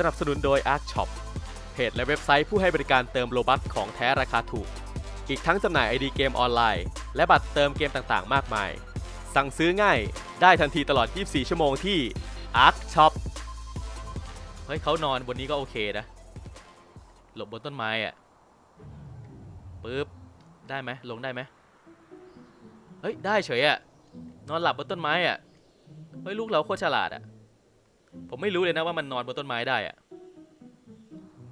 สนับสนุนโดย Arc Shop เพจและเว็บไซต์ผู้ให้บริการเติมโลบัคของแท้ราคาถูก อีกทั้งจำหน่ายไอดีเกมออนไลน์ และบัตรเติมเกมต่างๆ มากมาย สั่งซื้อง่ายได้ทันทีตลอด 24 ชั่วโมงที่ Arc Shop เฮ้ยเขานอนบนนี้ก็โอเคนะ หลบบนต้นไม้อะปึ๊บ ได้ไหมลงได้ไหมเฮ้ย ได้เฉยอะนอนหลับบนต้นไม้อะเฮ้ย ลูกเราโคตรฉลาดอะ ผมไม่รู้เลยนะว่ามันนอนบนต้นไม้ได้อะ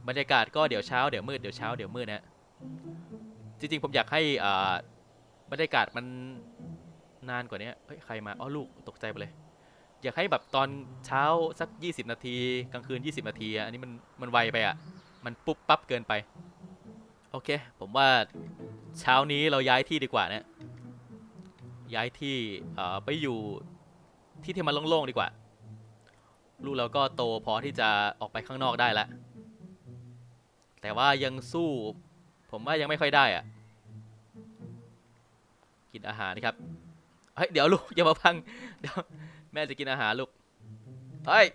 บรรยากาศก็เดี๋ยวเช้าเดี๋ยวมืดเดี๋ยวเช้าเดี๋ยวมืดนะจริงๆผมอยากให้อ่าบรรยากาศมันนานกว่านี้เฮ้ยใครมาอ๋อลูกตกใจไปเลย อยากให้แบบตอนเช้าสัก 20 นาที กลางคืน 20 นาทีอันนี้มันมันไวไปอะ มันปุ๊บปั๊บเกินไป โอเค ผมว่าเช้านี้เราย้ายที่ดีกว่านะย้ายที่อ่อไปอยู่ที่ที่มันโล่งๆดีกว่า ลูกเราก็โตพอที่จะออกไปข้างนอกได้แล้ว แต่ว่ายังสู้ ผมว่ายังไม่ค่อยได้อะกินอาหารนะครับ เฮ้ย เดี๋ยวลูกอย่ามาพัง เดี๋ยวแม่จะกินอาหารลูก เฮ้ย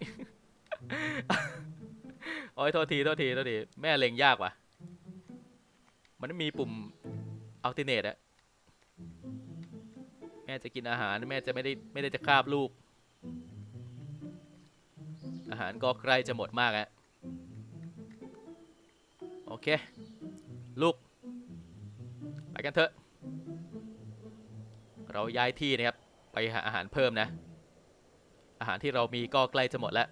โอ้ยโทษทีโทษทีโทษที แม่เล็งยากว่ะ มันม่มีปุ่มอัลติเนตอะแม่จะกินอาหารแม่จะไม่ได้ไม่ได้จะคาบลูก อาหารก็ใกล้จะหมดมากอะโอเค ลูก ไปกันเถอะ เราย้ายที่นะครับ ไปหาอาหารเพิ่มนะ อาหารที่เรามีก็ใกล้จะหมดแล้ว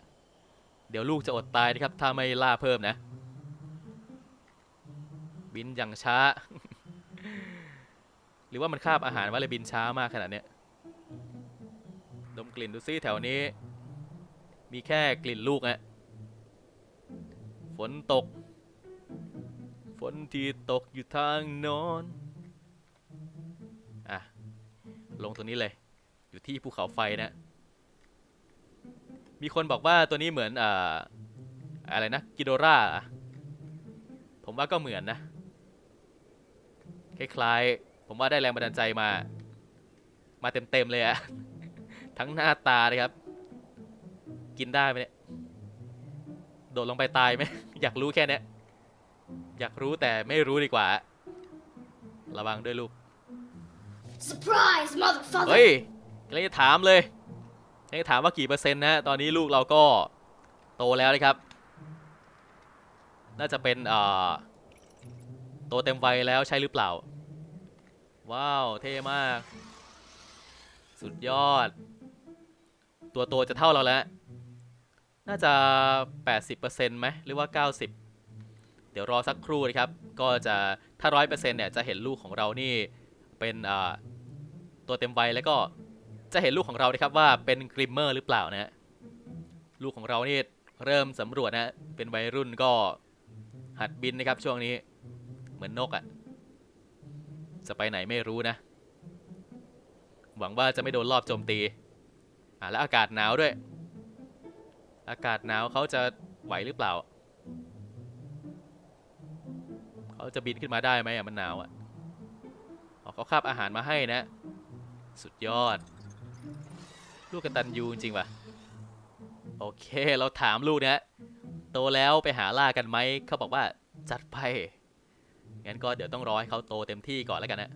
เดี๋ยวลูกจะอดตายนะครับ ถ้าไม่ล่าเพิ่มนะ บินอย่างช้า หรือว่ามันคาบอาหารว่าเลยบินช้ามากขนาดเนี้ย ดมกลิ่นดูซิแถวนี้ มีแค่กลิ่นลูกอะฝนตก ฝนที่ตกอยู่ทางโนอนอะ ลงตรงนี้เลย อยู่ที่ภูเขาไฟนะ มีคนบอกว่าตัวนี้เหมือนอ่าอะไรนะ กิโดราผมว่าก็เหมือนนะ คล้ายๆ ผมว่าได้แรงบันดาลใจมา มาเต็มๆเลยอะทั้งหน้าตาเลยครับ กินได้ไหมเนี่ยโดดลงไปตายไหม อยากรู้แค่เนี้ยอยากรู้แต่ไม่รู้ดีกว่า ระวังด้วยลูก Surprise, motherfucker! เฮ้ยกำลังจะถามเลยกำลังจะถามว่ากี่เปอร์เซ็นต์นะตอนนี้ลูกเราก็โตแล้วนะครับ น่าจะเป็นเอ่อโตเต็มวัยแล้วใช่หรือเปล่า ว้าว เท่มาก สุดยอด ตัวโตจะเท่าเราแล้ว น่าจะ 80%ไหมหรือว่า 90 เดี๋ยวรอสักครู่นะครับ ก็จะถ้า 100%เนี่ยจะเห็นลูกของเรานี่เป็นตัวเต็มวัยแล้วก็จะเห็นลูกของเรานะครับว่าเป็นกริมเมอร์หรือเปล่านะลูกของเรานี่เริ่มสำรวจนะเป็นวัยรุ่นก็หัดบินนะครับช่วงนี้เหมือนนกอะ่ะจะไปไหนไม่รู้นะ หวังว่าจะไม่โดนรอบโจมตีอ่าแล้วอากาศหนาวด้วย อากาศหนาวเขาจะไหวหรือเปล่า เขาจะบินขึ้นมาได้ไหมอะมันหนาวอะเขาคาบอาหารมาให้นะ สุดยอด ลูกกระตันยูจริงๆว่ะ โอเคเราถามลูกนะโตแล้วไปหาล่ากันไหม เขาบอกว่าจัดไป งั้นก็เดี๋ยวต้องรอให้เขาโตเต็มที่ก่อนแล้วกันนะ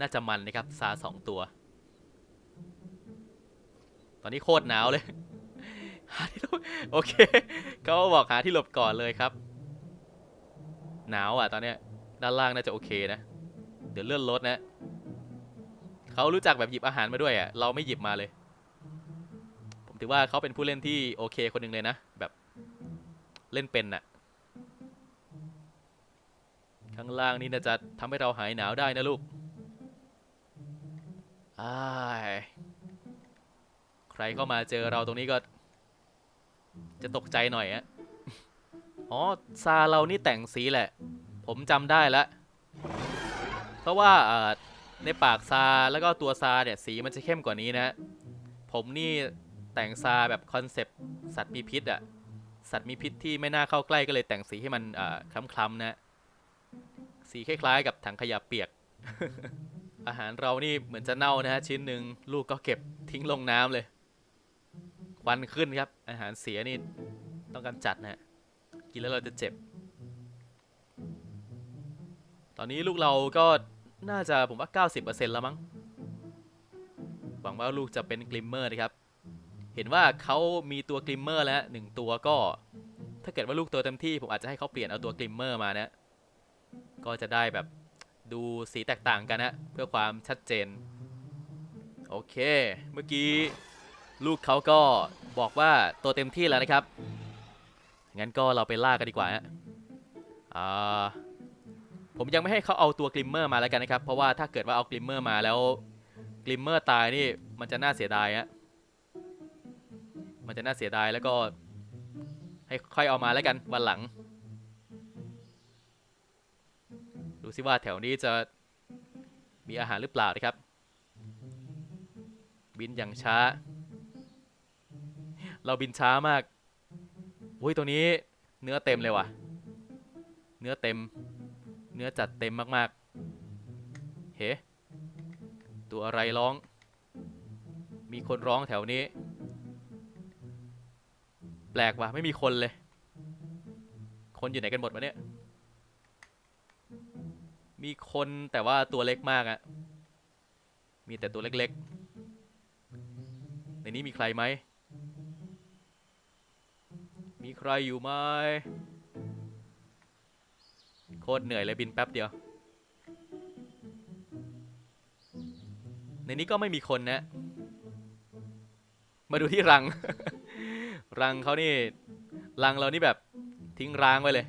น่าจะมันนะครับซาสองตัว ตอนนี้โคตรหนาวเลย หาที่หลบโอเคเขาบอกหาที่หลบก่อนเลยครับ หนาวอะตอนเนี้ยด้านล่างน่าจะโอเคนะ เดี๋ยวเลื่อนรถนะเขารู้จักแบบหยิบอาหารมาด้วยอะเราไม่หยิบมาเลย ผมถือว่าเขาเป็นผู้เล่นที่โอเคคนหนึ่งเลยนะ แบบเล่นเป็นน่ะข้างล่างนี่น่าจะทำให้เราหายหนาวได้นะลูกอายใครเข้ามาเจอเราตรงนี้ก็ จะตกใจหน่อยอะอ๋อ ซาเรานี่แต่งสีแหละ ผมจำได้แล้ว เพราะว่าในปากซาแล้วก็ตัวซาเนี่ยสีมันจะเข้มกว่านี้นะ ผมนี่แต่งซาแบบคอนเซปต์สัตว์มีพิษอะสัตว์มีพิษที่ไม่น่าเข้าใกล้ก็เลยแต่งสีให้มันคล้ำๆนะ สีคล้ายๆ กับถังขยะเปียก อาหารเรานี่เหมือนจะเน่านะฮะชิ้นหนึ่งลูกก็เก็บทิ้งลงน้ำเลย ควันขึ้นครับ อาหารเสียนี่ต้องกำจัดนะฮะกินแล้วเราจะเจ็บ ตอนนี้ลูกเราก็น่าจะผมว่า 90%แล้วมั้ง หวังว่าลูกจะเป็นกลิมเมอร์นะครับ เห็นว่าเขามีตัวกลิมเมอร์แล้วหนึ่งตัวก็ ถ้าเกิดว่าลูกตัวเต็มที่ผมอาจจะให้เขาเปลี่ยนเอาตัวกลิมเมอร์มานะ ก็จะได้แบบดูสีแตกต่างกันนะ เพื่อความชัดเจน โอเค เมื่อกี้ ลูกเขาก็บอกว่าตัวเต็มที่แล้วนะครับ งั้นก็เราไปล่ากันดีกว่าฮะอ่าผมยังไม่ให้เขาเอาตัวกลิมเมอร์มาแล้วกันนะครับ เพราะว่าถ้าเกิดว่าเอากลิมเมอร์มาแล้วกลิมเมอร์ตายนี่มันจะน่าเสียดายฮะ มันจะน่าเสียดายแล้วก็ให้ค่อยเอามาแล้วกันวันหลัง ดูซิว่าแถวนี้จะมีอาหารหรือเปล่านะครับ บินอย่างช้า เราบินช้ามากอุ้ยตรงนี้เนื้อเต็มเลยว่ะ เนื้อเต็ม เนื้อจัดเต็มมากๆ เฮ้ ตัวอะไรร้อง มีคนร้องแถวนี้ แปลกว่ะไม่มีคนเลย คนอยู่ไหนกันหมดวะเนี่ย มีคนแต่ว่าตัวเล็กมากอะมีแต่ตัวเล็กๆ ในนี้มีใครไหม มีใครอยู่ไหมโคตรเหนื่อยเลยบินแป๊บเดียว ในนี้ก็ไม่มีคนนะ มาดูที่รัง รังเขานี่ รังเรานี่แบบทิ้งร้างไว้เลย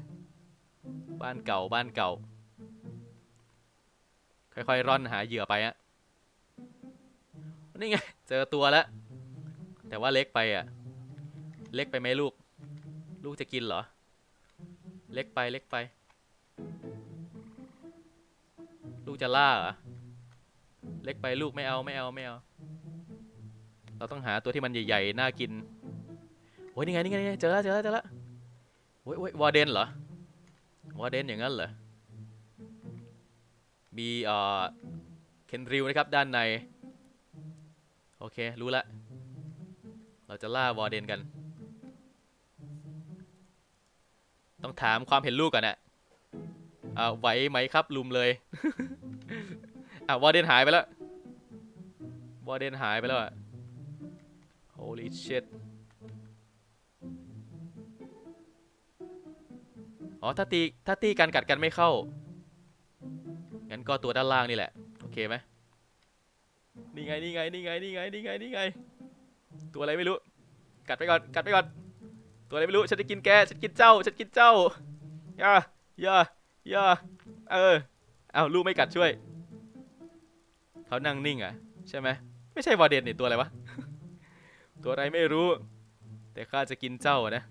บ้านเก่าบ้านเก่า ค่อยๆร่อนหาเหยื่อไปอะนี่ไง เจอตัวแล้ว แต่ว่าเล็กไปอะเล็กไปไหมลูก ลูกจะกินเหรอ เล็กไปเล็กไป ลูกจะล่าเหรอ เล็กไปลูกไม่เอาไม่เอาไม่เอา เราต้องหาตัวที่มันใหญ่ๆ น่ากินโอ้ยนี่ไงนี่ไงนี่ไงเจอแล้วเจอแล้วเจอแล้วโอ้ยโอ้ยวอร์เดนเหรอ วอร์เดนอย่างนั้นเหรอ มีเอ่อเคนริวนะครับด้านใน โอเค รู้ละ เราจะล่าวอร์เดนกัน ต้องถามความเห็นลูกก่อนนะอ่าไหวไหมครับลุมเลย อะวอเดนหายไปแล้ววอเดนหายไปแล้วอะ holy shit อ๋อถ้าตีถ้าตีกันกัดกันไม่เข้า งั้นก็ตัวด้านล่างนี่แหละ โอเคไหมนี่ไงนี่ไงนี่ไงนี่ไงนี่ไงนี่ไง ตัวอะไรไม่รู้ กัดไปก่อน กัดไปก่อน ตัวอะไรไม่รู้ ฉันจะกินแก ฉันกินเจ้า ฉันกินเจ้าอย่าอย่าอย่าเออ เอาลูกไม่กัดช่วย เขานั่งนิ่งอะ ใช่ไหม ไม่ใช่วอเดนนี่ตัวอะไรวะ ตัวอะไรไม่รู้ แต่ข้าจะกินเจ้านะ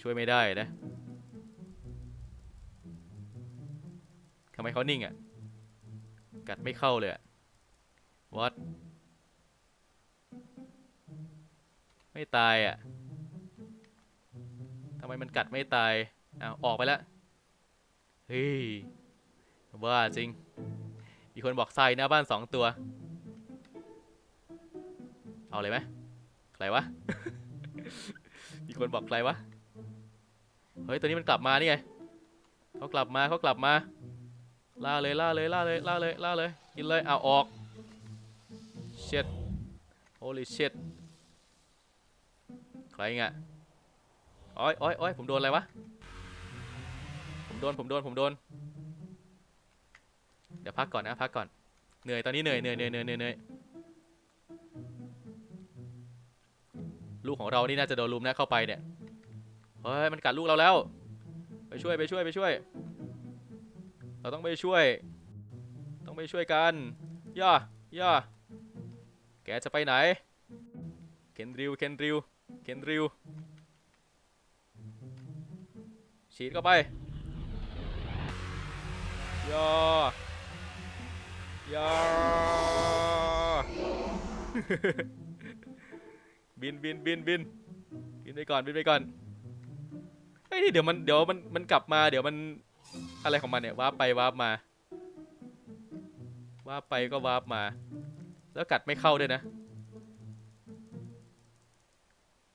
ช่วยไม่ได้นะทำไมเขานิ่งอะ กัดไม่เข้าเลยอะ what ไม่ตายอะำไมมันกัดไม่ตายอ้าวออกไปแล้วเฮ้ยว่าจริงมีคนบอกไซหน้าบ้านสองตัว เอาเลยไหมใครวะมีคนบอกใครวะ เฮ้ยตัวนี้มันกลับมานี่ไงเขากลับมาเขากลับมา ล่าเลยล่าเลยล่าเลยล่าเลยล่าเลยกินเลยเอาออก shit holy shit ใครเงี้ย โอ้ยโอ้ยโอ้ยผมโดนอะไรวะ ผมโดน ผมโดน ผมโดน เดี๋ยวพักก่อนนะ พักก่อน เหนื่อย ตอนนี้เหนื่อย เหนื่อยเหนื่อยเหนื่อยเหนื่อยลูกของเรานี่น่าจะโดนลุมนะเข้าไปเนี่ย เฮ้ย มันกัดลูกเราแล้ว ไปช่วย ไปช่วย ไปช่วย เราต้องไปช่วย ต้องไปช่วยกัน ย่า ย่า แกจะไปไหน เคนริว เคนริว เคนริว ฉีดเข้าไปย่าย่าบินบินบินบินบินไปก่อนบินไปก่อนเฮ้ยนี่เดี๋ยวมันเดี๋ยวมันมันกลับมาเดี๋ยวมันอะไรของมันเนี่ยวาร์ปไปวาร์ปมาวาร์ปไปก็วาร์ปมา แล้วกัดไม่เข้าด้วยนะ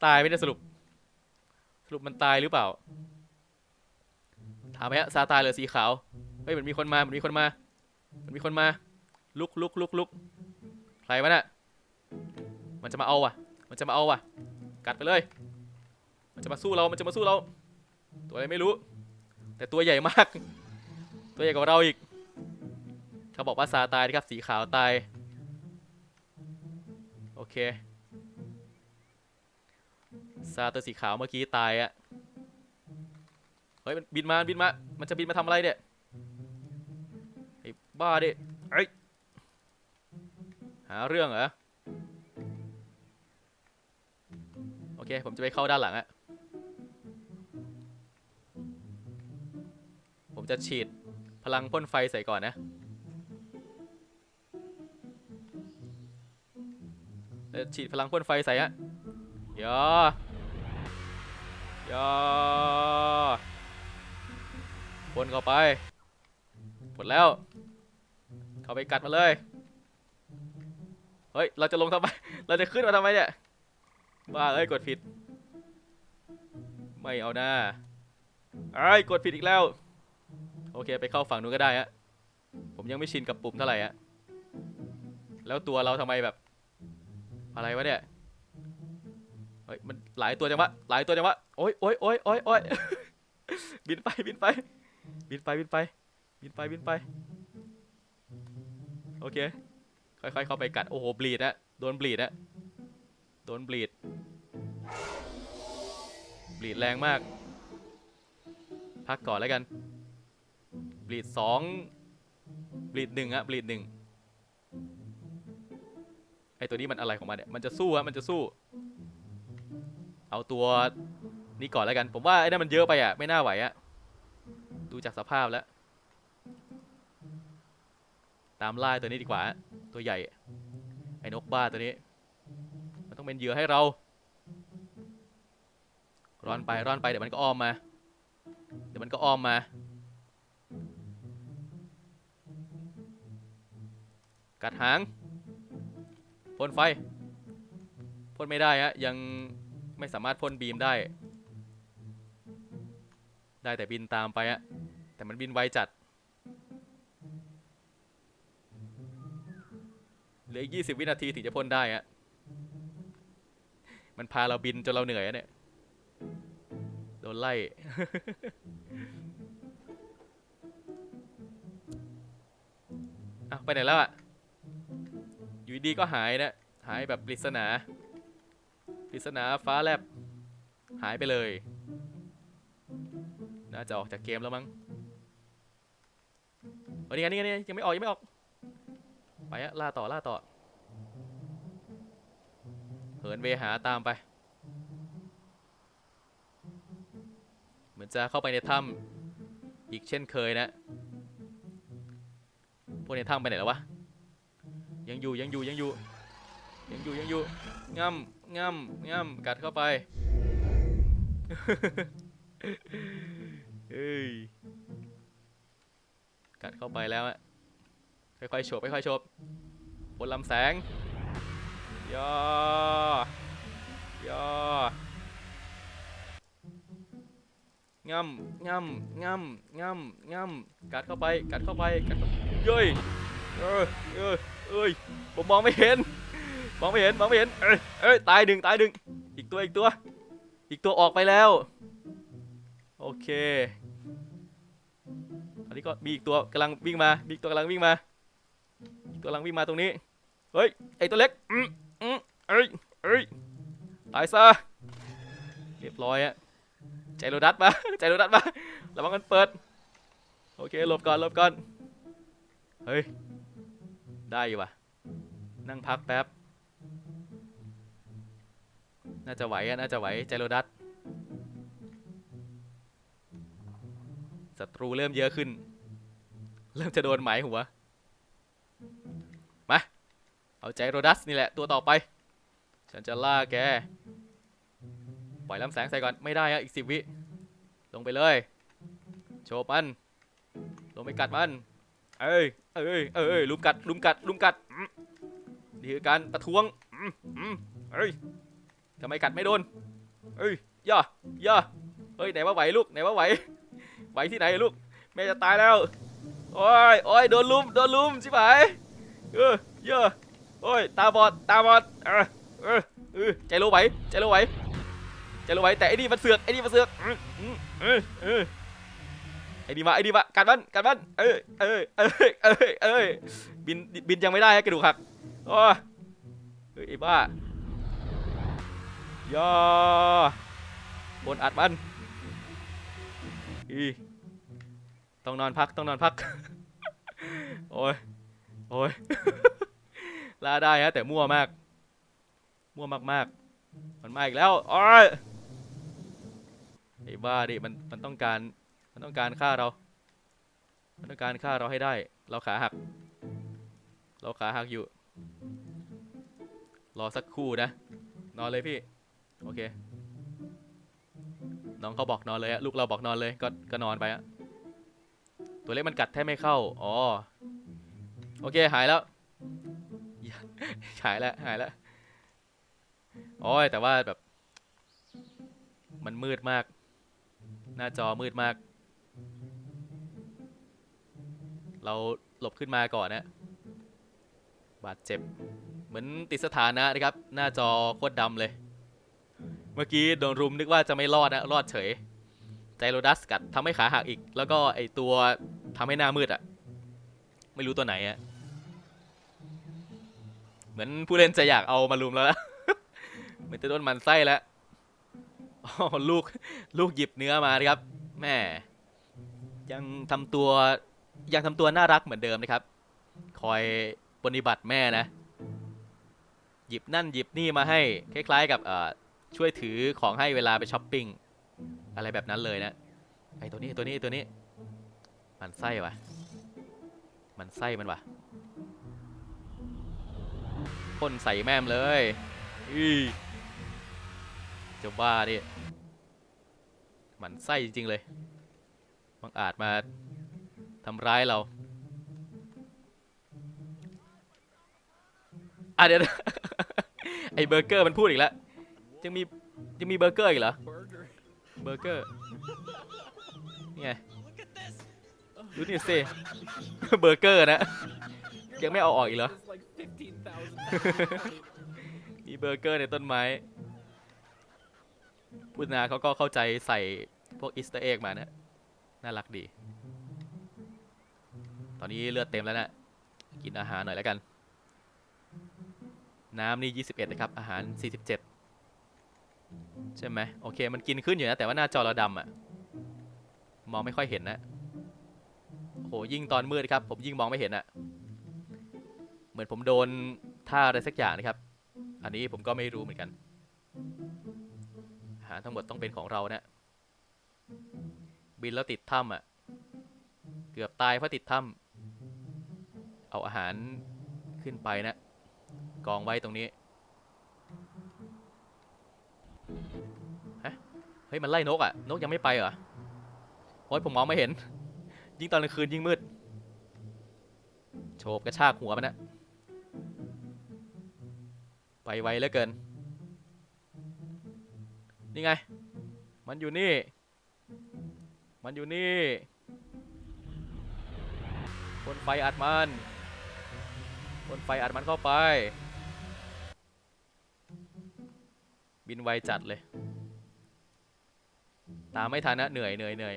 ตายไม่ได้สรุป สรุปมันตายหรือเปล่า ถาไหมฮะซาตานเหรือสีขาวเฮ้ยมันมีคนมามันมีคนมา มันมีคนมา ลุกลุกลุกลุกใครวะน่ะมันจะมาเอาว่ะ มันจะมาเอาว่ะ กัดไปเลย มันจะมาสู้เรา มันจะมาสู้เรา ตัวอะไรไม่รู้ แต่ตัวใหญ่มาก ตัวใหญ่กว่าเราอีก เขาบอกว่าซาตายนะครับ สีขาวตาย โอเค ซาตัวสีขาวเมื่อกี้ตายอะ เฮ้ยมันบินมาบินมา มันจะบินมาทำอะไรเนี่ยไอ้บ้าดิไอ้ยหาเรื่องเหรอโอเค ผมจะไปเข้าด้านหลังอะผมจะฉีดพลังพ่นไฟใส่ก่อนนะฉีดพลังพ่นไฟใส่ฮะยอยอ พ่นเข้าไปหมดแล้ว เข้าไปกัดมาเลย เฮ้ย เราจะลงทำไม เราจะขึ้นมาทำไมเนี่ยบ้าเอ้ย กดผิด ไม่เอาหน้าไอ้ย กดผิดอีกแล้ว โอเค ไปเข้าฝั่งนู้นก็ได้ฮะ ผมยังไม่ชินกับปุ่มเท่าไหร่ฮะ แล้วตัวเราทำไมแบบ อะไรวะเนี่ย เฮ้ย มันหลายตัวจังวะ หลายตัวจังวะ โอ๊ยโอ๊ยโอ๊ยโอ๊ยโอ๊ยบินไป บินไป บินไปบินไปบินไปบินไปโอเคค่อยๆเข้าไปกัดโอ้โหบลีดอะโดนบลีดอะโดนบลีดบลีดแรงมาก พักก่อนแล้วกันบลีดสองบลีดหนึ่งอะบลีดหนึ่งไอตัวนี้มันอะไรของมันเนี่ยมันจะสู้อะมันจะสู้ เอาตัวนี้ก่อนแล้วกัน ผมว่าไอ้นั่นมันเยอะไปอะไม่น่าไหวอะ ดูจากสภาพแล้ว ตามล่าตัวนี้ดีกว่า ตัวใหญ่ ไอ้นกบ้าตัวนี้ มันต้องเป็นเหยื่อให้เรา ร่อนไปร่อนไปเดี๋ยวมันก็อ้อมมา เดี๋ยวมันก็อ้อมมา กัดหางพ่นไฟพ่นไม่ได้ฮะยังไม่สามารถพ่นบีมได้ ได้แต่บินตามไปฮะแต่มันบินไวจัดเหลืออีก20วินาทีถึงจะพ่นได้ฮะมันพาเราบินจนเราเหนื่อยอะเนี่ย โดนไล่อ้าวไปไหนแล้วอะอยู่ดีๆก็หายนะ หายแบบปริศนา ปริศนาฟ้าแลบ หายไปเลย น่าจะออกจากเกมแล้วมั้งเอันนี้นี่ไงนี่ยังไม่ออกยังไม่ออก ไปอะล่าต่อล่าต่อ เหินเวหาตามไป เหมือนจะเข้าไปในถ้ำอีกเช่นเคยนะ พวกในถ้ำไปไหนแล้ววะ ยังอยู่ยังอยู่ยังอยู่ยังอยู่ยังอยู่ง่ำง่ำง่ำกัดเข้าไป เฮ้ย กัดเข้าไปแล้วอะค่อยๆโฉบค่อยๆโฉบบนลำแสงย่อย่องำงำงำงำงำกัดเข้าไป กัดเข้าไป กัดเข้าเย้ยเออเออเอ้ย ผมมองไม่เห็น มองไม่เห็น มองไม่เห็น เอ้ยเอ้ย ตายหนึ่งตายหนึ่งอีกตัว อีกตัว อีกตัวออกไปแล้ว โอเค อันนี้ก็มีอีกตัวกำลังวิ่งมา มีอีกตัวกำลังวิ่งมาอีกตัวกำลังวิ่งมาตรงนี้ เฮ้ย ไอตัวเล็ก อืมอืมเอ้ยเอ้ย ตายซะ เรียบร้อยอะใจโรดัสมา ใจโรดัสมา ระวังมันเปิด โอเค หลบก่อน หลบก่อน เฮ้ย ได้อยู่ว่ะ นั่งพักแป๊บ น่าจะไหวอะน่าจะไหว ใจโรดัส ศัตรูเริ่มเยอะขึ้น เริ่มจะโดนหมายหัว มา เอาใจโรดัสนี่แหละตัวต่อไป ฉันจะล่าแก ปล่อยลำแสงใส่ก่อน ไม่ได้อะอีกสิบวิ ลงไปเลย โชว์มัน ลงไปกัดมัน เอ้ย เอ้ย เอ้ย ลุมกัด ลุมกัด ลุมกัดนี่คือการประท้วงเอ้ยทำไมกัดไม่โดน เอ้ย ย่า ย่าฮ้ย ไหนว่าไหวลูก ไหนว่าไหว ไหวที่ไหนลูกแม่จะตายแล้วโอ้ยโอ้ยโดนลุมโดนลุมใชิบหายเออเยอะโอ้ยตาบอดตาบอดเออเออเออใจรู้ไหวใจรู้ไหวใจรู้ไหวแต่ไอ้นี่มันเสือกไอ้นี่มันเสือกเออเออไอ้นี่มาไอ้นี่มากัดมันกัดมันเออเออเออเออเออบินบินยังไม่ได้กระดูกหักโอ้ยไอ้บ้าย่อบนอัดมัน อีต้องนอนพักต้องนอนพัก โอ้ยโอ้ยลาได้ฮะแต่มั่วมาก มั่วมากๆ มันมาอีกแล้วโอ้ยไอ้บ้าดิมันมันต้องการมันต้องการฆ่าเรา มันต้องการฆ่าเราให้ได้ เราขาหัก เราขาหักอยู่ รอสักครู่นะ นอนเลยพี่ โอเค น้องเขาบอกนอนเลยลูกเราบอกนอนเลยก็ก็นอนไปอะตัวเล็กมันกัดแทบไม่เข้าอ๋อโอเคหายแล้วหายแล้วหายแล้วโอ้ยแต่ว่าแบบ มันมืดมาก หน้าจอมืดมาก เราหลบขึ้นมาก่อนนะบาดเจ็บ เหมือนติดสถานะนะครับ หน้าจอโคตรดำเลย เมื่อกี้โดนรุมนึกว่าจะไม่รอดนะรอดเฉยใจโรดัสกัดทำให้ขาหักอีก แล้วก็ไอตัวทำให้หน้ามืดอะ่ะไม่รู้ตัวไหนอะ่ะเหมือนผู้เล่นจะอยากเอามารุมแล้วนะเหมือนจะโดนมันไส้แล้วลูกลูกหยิบเนื้อมานะครับแม่ยังทำตัวยังทำตัวน่ารักเหมือนเดิมนะครับ คอยปฏิบัติแม่นะ หยิบนั่นหยิบนี่มาให้ คล้าย ๆ กับเอ่อ ช่วยถือของให้เวลาไปช้อปปิ้งอะไรแบบนั้นเลยนะไอตัวนี้ตัวนี้ตัวนี้ มันไส้วะมันไส้มันวะพ่นใส่แม่มเลยอีจะบ้าดิมันไส้จริง ๆ เลยบังอาจมาทำร้ายเราอะเดี๋ยวไอเบอร์เกอร์มันพูดอีกแล้ว ยังมียังมีเบอร์เกอร์อีกเหรอ เบอร์เกอร์ นี่ไง ดูนี่สิเบอร์เกอร์นะ ยังไม่เอาออกอีกเหรอ มีเบอร์เกอร์ในต้นไม้พุทธนาเขาก็เข้าใจใส่พวกอีสต์เอ็กมานะ น่ารักดี ตอนนี้เลือดเต็มแล้วนะ กินอาหารหน่อยแล้วกัน น้ำนี่ 21 นะครับ อาหาร 47 ใช่ไหมโอเค มันกินขึ้นอยู่นะ แต่ว่าหน้าจอเราดำอะมองไม่ค่อยเห็นนะโหยิ่งตอนมืดครับ ผมยิ่งมองไม่เห็นอะเหมือนผมโดนท่าอะไรสักอย่างนะครับ อันนี้ผมก็ไม่รู้เหมือนกันอาหารทั้งหมดต้องเป็นของเรานะ บินแล้วติดถ้ำอะเกือบตายเพราะติดถ้ำเอาอาหารขึ้นไปนะ กองไว้ตรงนี้ เฮ้ยมันไล่นกอะ นกยังไม่ไปเหรอโอ้ยผมมองไม่เห็น ยิ่งตอนกลางคืนยิ่งมืด โฉบกระชากหัวมันนะไปไวเหลือเกิน นี่ไง มันอยู่นี่ มันอยู่นี่พ่นไฟอัดมันพ่นไฟอัดมันเข้าไป บินไวจัดเลย ตามไม่ทันนะเหนื่อยเหนื่อยเหนื่อย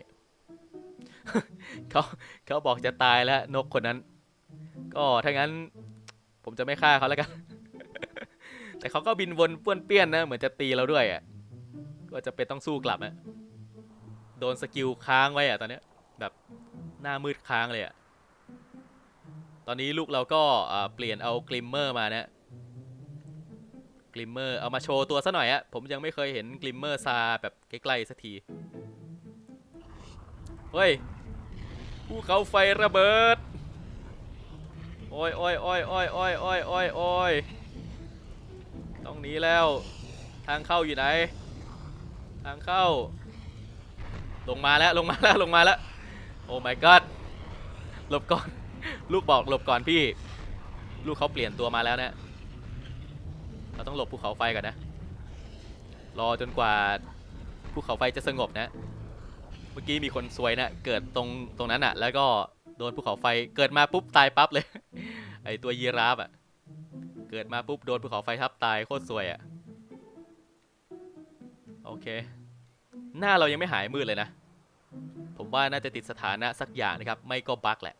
เขาเขาบอกจะตายแล้วนกคนนั้น ก็ถ้างั้น ผมจะไม่ฆ่าเขาแล้วกัน แต่เขาก็บินวนป้วนเปี้ยนนะ เหมือนจะตีเราด้วยอะก็จะเป็นต้องสู้กลับอะโดนสกิลค้างไว้อะตอนเนี้ยแบบหน้ามืดค้างเลยอะตอนนี้ลูกเราก็เปลี่ยนเอากลิมเมอร์มานะ กลิมเมอร์เอามาโชว์ตัวซะหน่อยอะผมยังไม่เคยเห็นกลิมเมอร์ซาแบบใกล้ๆสักที เฮ้ยภูเขาไฟระเบิด โอ้ยโอ้ยโอ้ยโอ้ยโอ้ยโอ้ยโอ้ยโอ้ยต้องหนีแล้ว ทางเข้าอยู่ไหน ทางเข้า ลงมาแล้วลงมาแล้วลงมาแล้ว โอ้ my god หลบก่อน ลูกบอกหลบก่อนพี่ ลูกเขาเปลี่ยนตัวมาแล้วนะ เราต้องหลบภูเขาไฟก่อนนะ รอจนกว่าภูเขาไฟจะสงบนะ เมื่อกี้มีคนซวยนะ เกิดตรงตรงนั้นอะแล้วก็โดนภูเขาไฟ เกิดมาปุ๊บตายปั๊บเลย ไอตัวยีราฟอะเกิดมาปุ๊บโดนภูเขาไฟทับตายโคตรซวยอะโอเค หน้าเรายังไม่หายมืดเลยนะ ผมว่าน่าจะติดสถานะสักอย่างนะครับ ไม่ก็บั๊กแหละ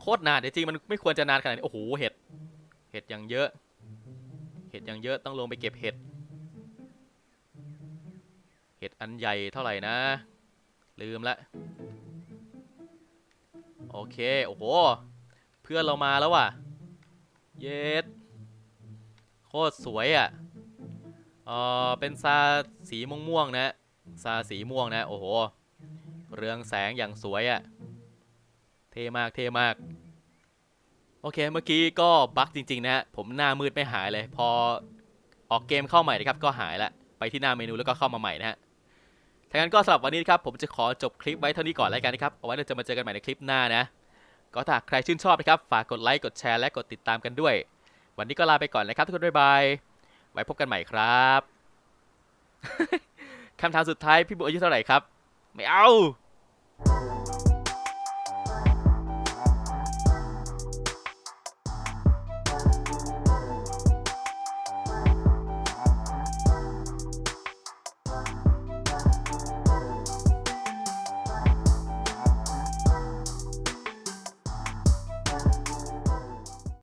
โคตรนานจริงมันไม่ควรจะนานขนาดนี้ โอ้โห เห็ด เห็ดอย่างเยอะ เห็ดย่างเยอะต้องลงไปเก็บเห็ด เห็ดอันใหญ่เท่าไหร่นะ ลืมละโอเค โอ้โห เพื่อนเรามาแล้วว่ะ เย็ด โคตรสวยอะเออเป็นซาสีม่วงๆนะ ซาสีม่วงนะ โอ้โห เรืองแสงอย่างสวยอะ่ะ เท่มาก เท่มาก โอเค เมื่อกี้ก็บั๊กจริง ๆ นะฮะ ผมหน้ามืดไม่หายเลย พอออกเกมเข้าใหม่นะครับ ก็หายละ ไปที่หน้าเมนูแล้วก็เข้ามาใหม่นะฮะถ้างั้นก็สำหรับวันนี้นะครับ ผมจะขอจบคลิปไว้เท่านี้ก่อนแล้วกันนะครับ เอาไว้เราจะมาเจอกันใหม่ในคลิปหน้านะ ก็ถ้าใครชื่นชอบนะครับ ฝากกดไลค์ กดแชร์ และกดติดตามกันด้วย วันนี้ก็ลาไปก่อนนะครับทุกคน บ๊ายบาย ไว้พบกันใหม่ครับ คำถามสุดท้ายพี่บุ๊อายุเท่าไหร่ครับ ไม่เอา